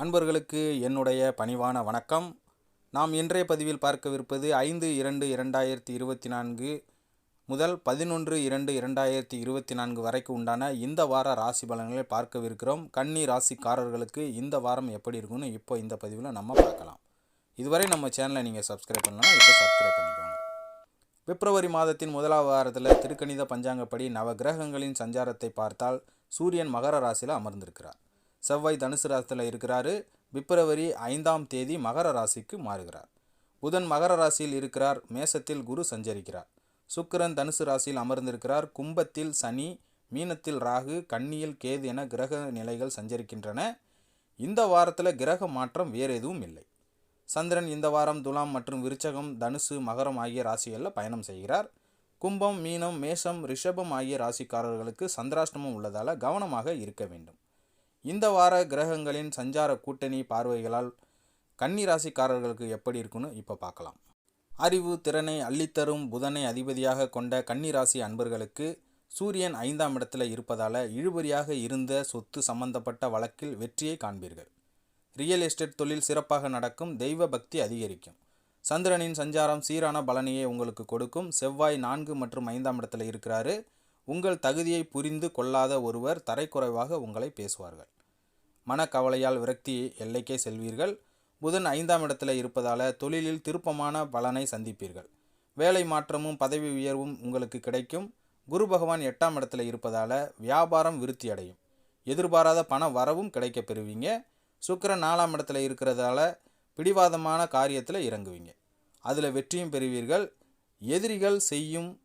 அன்பர்களுக்கு என்னுடைய பணிவான வணக்கம். நாம் இன்றைய பதிவில் பார்க்கவிருப்பது ஐந்து இரண்டு இரண்டாயிரத்தி இருபத்தி நான்கு முதல் பதினொன்று இரண்டு இரண்டாயிரத்தி இருபத்தி நான்கு வரைக்கு உண்டான இந்த வார ராசி பலன்களை பார்க்கவிருக்கிறோம். கன்னி ராசிக்காரர்களுக்கு இந்த வாரம் எப்படி இருக்கும்னு இப்போ இந்த பதிவில் நம்ம பார்க்கலாம். இதுவரை நம்ம சேனலை நீங்கள் சப்ஸ்கிரைப் பண்ணலாம் இப்போ சப்ஸ்கிரைப் பண்ணிக்கோங்க. பிப்ரவரி மாதத்தின் முதலாவது வாரத்தில் திருக்கணித பஞ்சாங்கப்படி நவகிரகங்களின் சஞ்சாரத்தை பார்த்தால் சூரியன் மகர ராசியில் அமர்ந்திருக்கிறார். செவ்வாய் தனுசு ராசியில் இருக்கிறாரு. பிப்ரவரி ஐந்தாம் தேதி மகர ராசிக்கு மாறுகிறார். புதன் மகர ராசியில் இருக்கிறார். மேசத்தில் குரு சஞ்சரிக்கிறார். சுக்கிரன் தனுசு ராசியில் அமர்ந்திருக்கிறார். கும்பத்தில் சனி மீனத்தில் ராகு கன்னியில் கேது என கிரக நிலைகள் சஞ்சரிக்கின்றன. இந்த வாரத்தில் கிரக மாற்றம் வேறு எதுவும் இல்லை. சந்திரன் இந்த வாரம் துலாம் மற்றும் விருச்சகம் தனுசு மகரம் ஆகிய ராசிகளில் பயணம் செய்கிறார். கும்பம் மீனம் மேஷம் ரிஷபம் ஆகிய ராசிக்காரர்களுக்கு சந்திராஷ்டமம் உள்ளதால் கவனமாக இருக்க வேண்டும். இந்த வார கிரகங்களின் சஞ்சார கூட்டணி பார்வைகளால் கன்னி ராசிக்காரர்களுக்கு எப்படி இருக்குன்னு இப்போ பார்க்கலாம். அறிவு திறனை அள்ளித்தரும் புதனை அதிபதியாக கொண்ட கன்னி ராசி அன்பர்களுக்கு சூரியன் ஐந்தாம் இடத்துல இருப்பதால் இழுபறியாக இருந்த சொத்து சம்பந்தப்பட்ட வழக்கில் வெற்றியை காண்பீர்கள். ரியல் எஸ்டேட் தொழில் சிறப்பாக நடக்கும் தெய்வ பக்தி அதிகரிக்கும். சந்திரனின் சஞ்சாரம் சீரான பலனையை உங்களுக்கு கொடுக்கும். செவ்வாய் நான்கு மற்றும் ஐந்தாம் இடத்துல இருக்கிறாரு. உங்கள் தகுதியை புரிந்து கொள்ளாத ஒருவர் தரைக்குறைவாக உங்களை பேசுவார்கள். மனக்கவலையால் விரக்தி எல்லைக்கே செல்வீர்கள். புதன் ஐந்தாம் இடத்துல இருப்பதால் தொழிலில் திருப்பமான பலனை சந்திப்பீர்கள். வேலை மாற்றமும் பதவி உயர்வும் உங்களுக்கு கிடைக்கும். குரு பகவான் எட்டாம் இடத்துல இருப்பதால் வியாபாரம் விருத்தி அடையும். எதிர்பாராத பண வரவும் கிடைக்க பெறுவீங்க. சுக்கரன் நாலாம் இடத்துல இருக்கிறதால பிடிவாதமான காரியத்தில் இறங்குவீங்க. அதில் வெற்றியும் பெறுவீர்கள். எதிரிகள் செய்யும்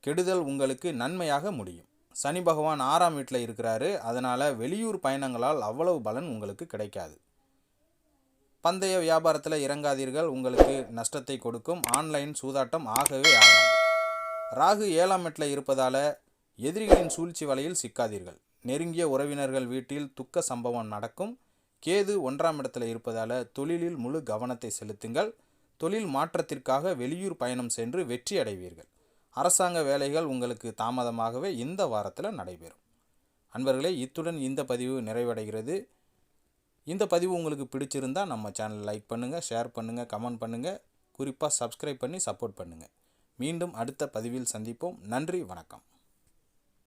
கெடுதல் உங்களுக்கு நன்மையாக முடியும். சனி பகவான் ஆறாம் வீட்டில் இருக்கிறாரு. அதனால் வெளியூர் பயணங்களால் அவ்வளவு பலன் உங்களுக்கு கிடைக்காது. பந்தய வியாபாரத்தில் இறங்காதீர்கள். உங்களுக்கு நஷ்டத்தை கொடுக்கும். ஆன்லைன் சூதாட்டம் ஆகவே ஆகாது. ராகு ஏழாம் வீட்டில் இருப்பதால் எதிரிகளின் சூழ்ச்சி வலையில் சிக்காதீர்கள். நெருங்கிய உறவினர்கள் வீட்டில் துக்க சம்பவம் நடக்கும். கேது ஒன்றாம் இடத்துல இருப்பதால் தொழிலில் முழு கவனத்தை செலுத்துங்கள். தொழில் மாற்றத்திற்காக வெளியூர் பயணம் சென்று வெற்றி அடைவீர்கள். அரசாங்க வேலைகள் உங்களுக்கு தாமதமாகவே இந்த வாரத்தில் நடைபெறும். அன்பர்களே இத்துடன் இந்த பதிவு நிறைவடைகிறது. இந்த பதிவு உங்களுக்கு பிடிச்சிருந்தால் நம்ம சேனல் லைக் பண்ணுங்கள் ஷேர் பண்ணுங்கள் கமெண்ட் பண்ணுங்கள் குறிப்பாக சப்ஸ்கிரைப் பண்ணி சப்போர்ட் பண்ணுங்கள் மீண்டும் அடுத்த பதிவில் சந்திப்போம். நன்றி வணக்கம்.